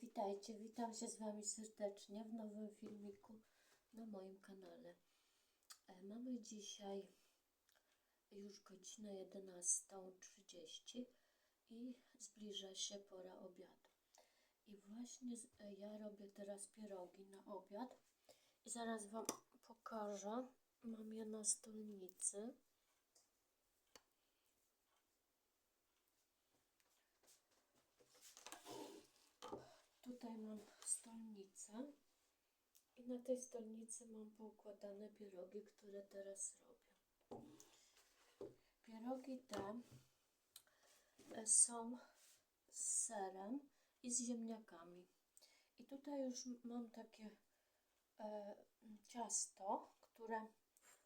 Witajcie, witam się z Wami serdecznie w nowym filmiku na moim kanale. E, Mamy dzisiaj już godzinę 11.30 i zbliża się pora obiadu. I właśnie e, ja robię teraz pierogi na obiad i zaraz Wam pokażę. Mam je na stolnicy. Tutaj mam stolnicę i na tej stolnicy mam poukładane pierogi, które teraz robię. Pierogi te e, są z serem i z ziemniakami. I tutaj już mam takie e, ciasto, które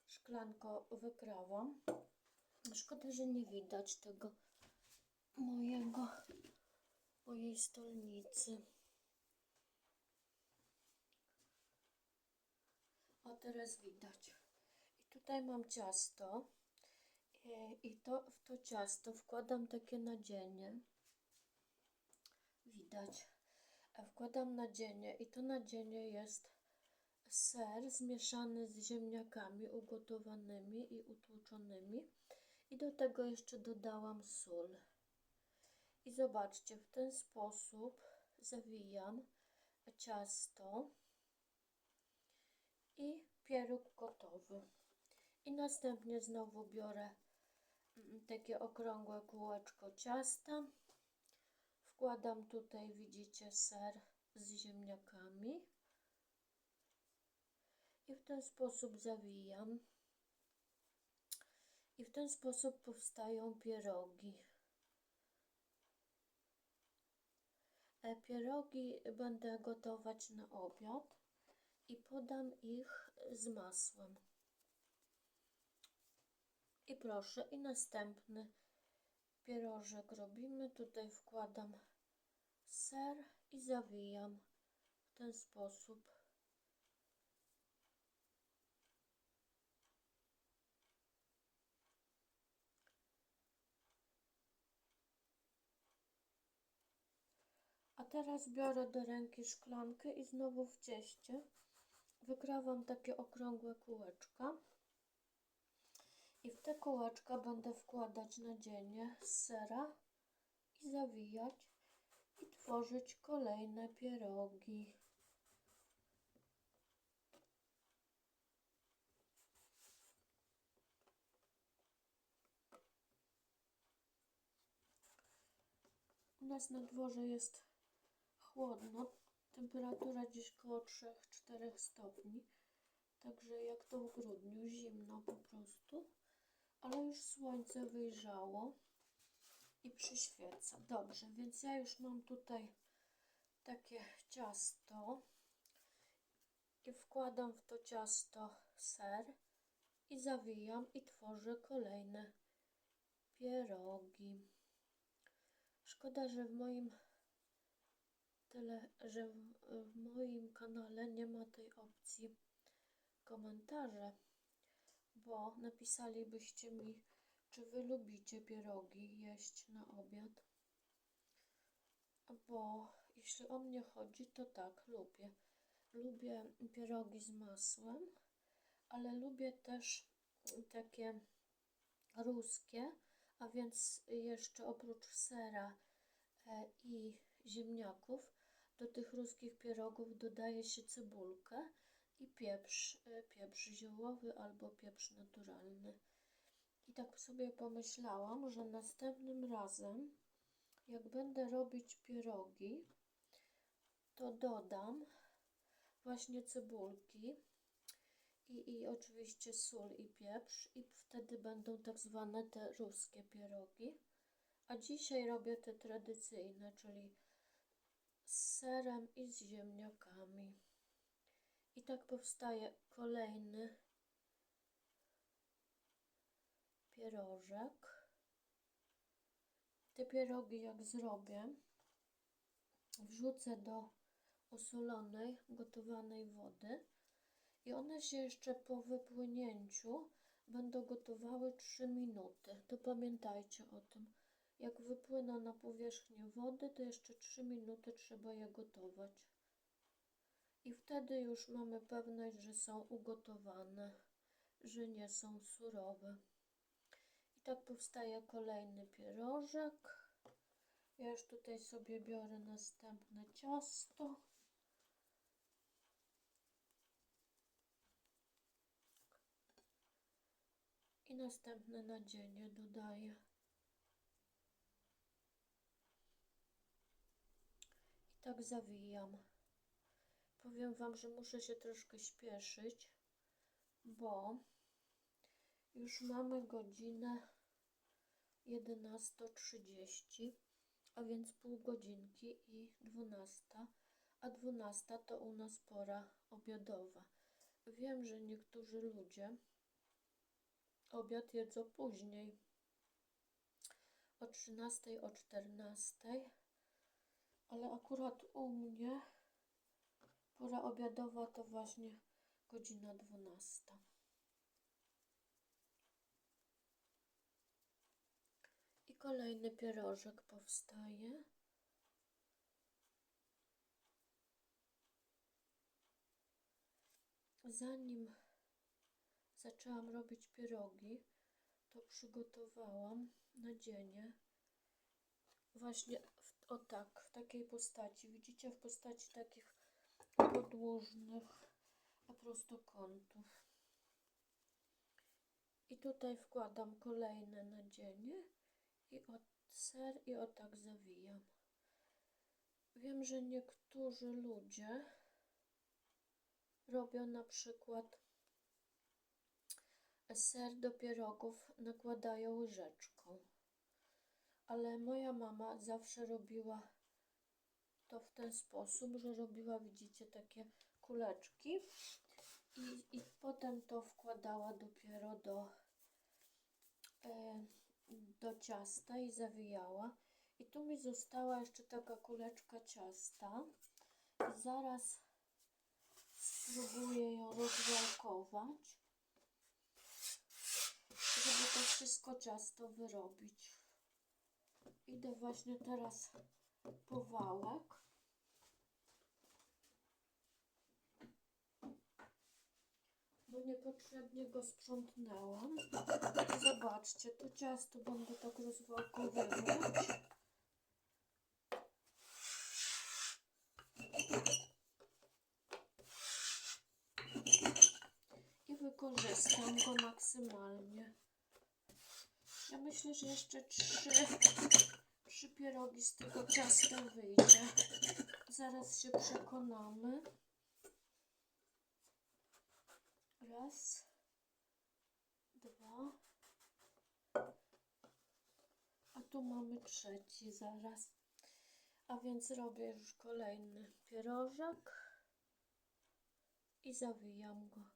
szklanko wykrawam. Szkoda, że nie widać tego mojego mojej stolnicy. Teraz widać. I tutaj mam ciasto. e, I to w to ciasto wkładam takie nadzienie. Widać. Wkładam nadzienie i to nadzienie jest ser zmieszany z ziemniakami ugotowanymi i utłuczonymi. I do tego jeszcze dodałam sól. I zobaczcie, w ten sposób zawijam ciasto i pieróg gotowy. I następnie znowu biorę mm, takie okrągłe kółeczko ciasta. Wkładam tutaj, widzicie, ser z ziemniakami. I w ten sposób zawijam. I w ten sposób powstają pierogi. E, Pierogi będę gotować na obiad i podam ich z masłem. I proszę, i następny pierożek robimy. Tutaj wkładam ser i zawijam w ten sposób. A teraz biorę do ręki szklankę i znowu w cieście wykrawam takie okrągłe kółeczka. I w te kółeczka będę wkładać nadzienie z sera i zawijać i tworzyć kolejne pierogi. U nas na dworze jest chłodno, temperatura gdzieś koło 3-4 stopni, także jak to w grudniu, zimno po prostu, ale już słońce wyjrzało i przyświeca. Dobrze, więc ja już mam tutaj takie ciasto i wkładam w to ciasto ser i zawijam i tworzę kolejne pierogi. Szkoda, że w moim tyle, że w, w moim kanale nie ma tej opcji komentarze, bo napisalibyście mi, czy wy lubicie pierogi jeść na obiad. Bo jeśli o mnie chodzi, to tak, lubię. Lubię pierogi z masłem, ale lubię też takie ruskie, a więc jeszcze oprócz sera e, i ziemniaków do tych ruskich pierogów dodaje się cebulkę i pieprz, e, pieprz ziołowy albo pieprz naturalny. I tak sobie pomyślałam, że następnym razem, jak będę robić pierogi, to dodam właśnie cebulki i, i oczywiście sól i pieprz i wtedy będą tak zwane te ruskie pierogi. A dzisiaj robię te tradycyjne, czyli z serem i z ziemniakami. I tak powstaje kolejny pierożek. Te pierogi jak zrobię, wrzucę do osolonej, gotowanej wody i one się jeszcze po wypłynięciu będą gotowały 3 minuty. To pamiętajcie o tym. Jak wypłyną na powierzchnię wody, to jeszcze 3 minuty trzeba je gotować. I wtedy już mamy pewność, że są ugotowane, że nie są surowe. I tak powstaje kolejny pierożek. Ja już tutaj sobie biorę następne ciasto. I następne nadzienie dodaję. Tak zawijam. Powiem Wam, że muszę się troszkę śpieszyć, bo już mamy godzinę 11.30, a więc pół godzinki i 12, a 12 to u nas pora obiadowa. Wiem, że niektórzy ludzie obiad jedzą później, o 13, o 14, ale akurat u mnie pora obiadowa to właśnie godzina 12. I kolejny pierożek powstaje. Zanim zaczęłam robić pierogi, to przygotowałam nadzienie właśnie o tak, w takiej postaci. Widzicie, w postaci takich podłużnych prostokątów. I tutaj wkładam kolejne nadzienie i od ser i o tak zawijam. Wiem, że niektórzy ludzie robią na przykład ser do pierogów nakładają łyżeczką. Ale moja mama zawsze robiła to w ten sposób, że robiła, widzicie, takie kuleczki i, i potem to wkładała dopiero do, e, do ciasta i zawijała. I tu mi została jeszcze taka kuleczka ciasta. Zaraz spróbuję ją rozwałkować żeby to wszystko ciasto wyrobić. Idę właśnie teraz po wałek. Bo niepotrzebnie go sprzątnęłam. Zobaczcie, to ciasto będę tak rozwałkowywać. I wykorzystam go maksymalnie. Ja myślę, że jeszcze trzy, trzy pierogi z tego ciasta wyjdzie. Zaraz się przekonamy. Raz, dwa. A tu mamy trzeci zaraz. A więc robię już kolejny pierożek i zawijam go.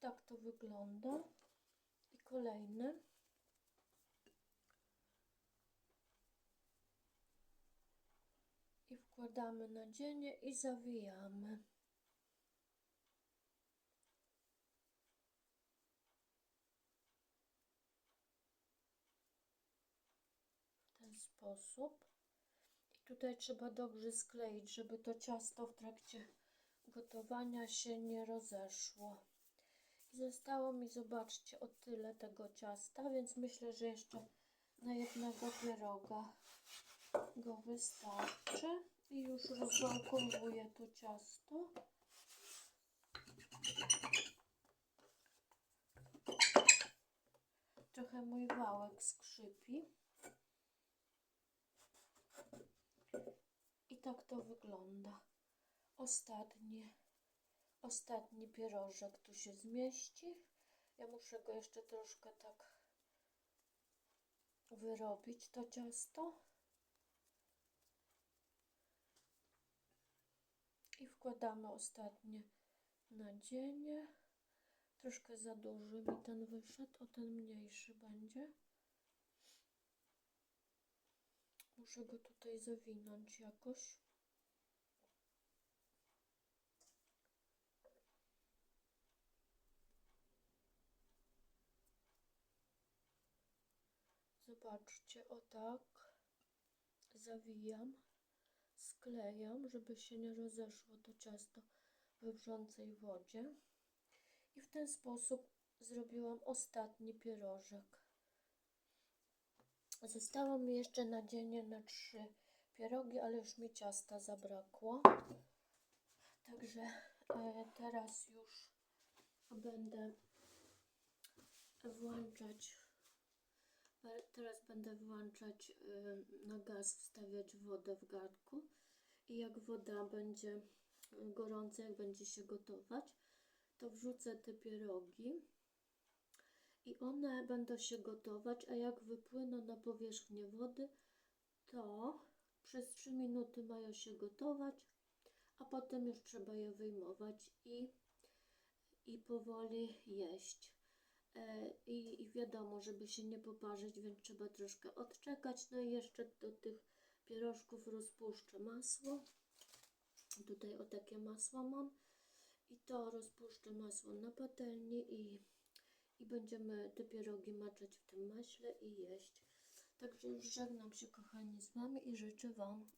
Tak to wygląda. I kolejny. I wkładamy nadzienie i zawijamy. W ten sposób. I tutaj trzeba dobrze skleić, żeby to ciasto w trakcie gotowania się nie rozeszło. Zostało mi, zobaczcie, o tyle tego ciasta, więc myślę, że jeszcze na jednego pieroga go wystarczy. I już rozwałkowuję to ciasto. Trochę mój wałek skrzypi. I tak to wygląda. Ostatnie, ostatni pierożek tu się zmieści. Ja muszę go jeszcze troszkę tak wyrobić, to ciasto. I wkładamy ostatnie nadzienie. Troszkę za duży mi ten wyszedł, o ten mniejszy będzie. Muszę go tutaj zawinąć jakoś. Zobaczcie, o tak zawijam, sklejam, żeby się nie rozeszło to ciasto we wrzącej wodzie. I w ten sposób zrobiłam ostatni pierożek. Zostało mi jeszcze nadzienie na trzy pierogi, ale już mi ciasta zabrakło. Także e, teraz już będę włączać Teraz będę włączać y, na gaz, wstawiać wodę w garnku i jak woda będzie gorąca, jak będzie się gotować, to wrzucę te pierogi i one będą się gotować, a jak wypłyną na powierzchnię wody, to przez 3 minuty mają się gotować, a potem już trzeba je wyjmować i, i powoli jeść. E, I, I wiadomo, żeby się nie poparzyć, więc trzeba troszkę odczekać. No i jeszcze do tych pierożków rozpuszczę masło. Tutaj o takie masło mam. I to rozpuszczę masło na patelni i, i będziemy te pierogi maczać w tym maśle i jeść. Także już żegnam się kochani z Wami i życzę Wam